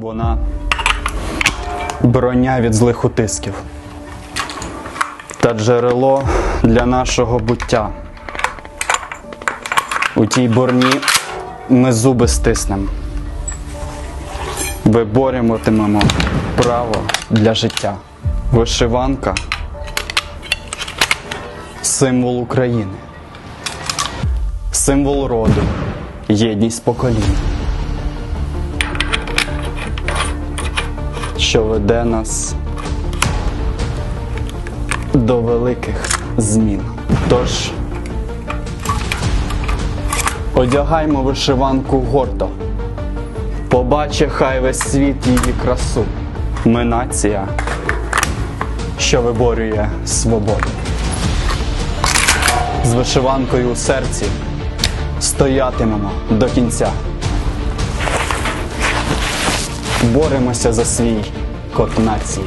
Вона броня від злих утисків та джерело для нашого буття. У тій борні ми зуби стиснем. Виборюватимемо право для життя. Вишиванка символ України, символ роду, єдність поколінь. Що веде нас до великих змін. Тож одягаймо вишиванку гордо, побаче хай весь світ її красу. Ми нація, що виборює свободу. З вишиванкою у серці стоятимемо до кінця. Боремося за свій код нації.